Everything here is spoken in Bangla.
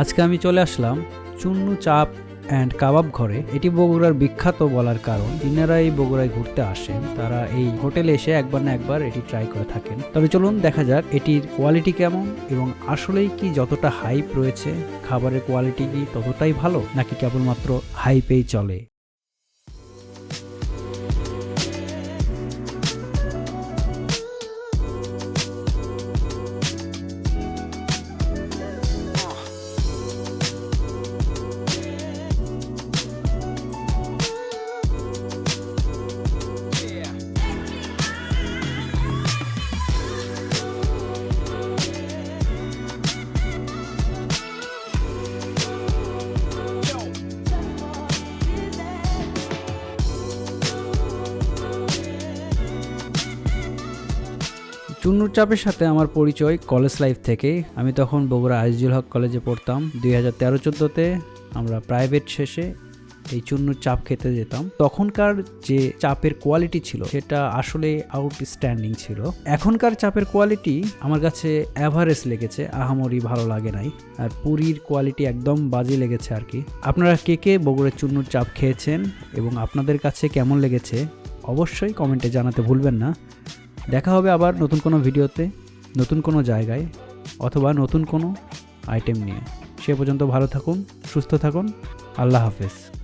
আজকে আমি চলে আসলাম চুন্নু চাপ অ্যান্ড কাবাব ঘরে। এটি বগুড়ার বিখ্যাত বলার কারণ। যিনারা এই বগুড়ায় ঘুরতে আসেন। তারা এই হোটেলে এসে একবার না একবার এটি ট্রাই করে থাকেন। তবে চলুন দেখা যাক এটির কোয়ালিটি কেমন এবং আসলেই কি যতটা হাইপ রয়েছে, খাবারের কোয়ালিটি কি ততটাই ভালো, নাকি কেবলমাত্র হাইপেই চলে। চুন্নুর চাপের সাথে আমার পরিচয় কলেজ লাইফ থেকে। আমি তখন বগুড়া আজিজুল হক কলেজে পড়তাম। দুই হাজার তেরো চোদ্দোতে আমরা প্রাইভেট শেষে এই চুন্নুর চাপ খেতে যেতাম। তখনকার যে চাপের কোয়ালিটি ছিল, সেটা আসলে আউটস্ট্যান্ডিং ছিল। এখনকার চাপের কোয়ালিটি আমার কাছে অ্যাভারেজ লেগেছে, আহামরি ভালো লাগে নাই। আর পুরীর কোয়ালিটি একদম বাজে লেগেছে আর কি। আপনারা কে কে বগুড়ার চুন্নুর চাপ খেয়েছেন এবং আপনাদের কাছে কেমন লেগেছে, অবশ্যই কমেন্টে জানাতে ভুলবেন না। দেখা হবে আবার নতুন কোনো ভিডিওতে, নতুন কোনো জায়গায়, অথবা নতুন কোনো আইটেম নিয়ে। সে পর্যন্ত ভালো থাকুন, সুস্থ থাকুন, আল্লাহ হাফেজ।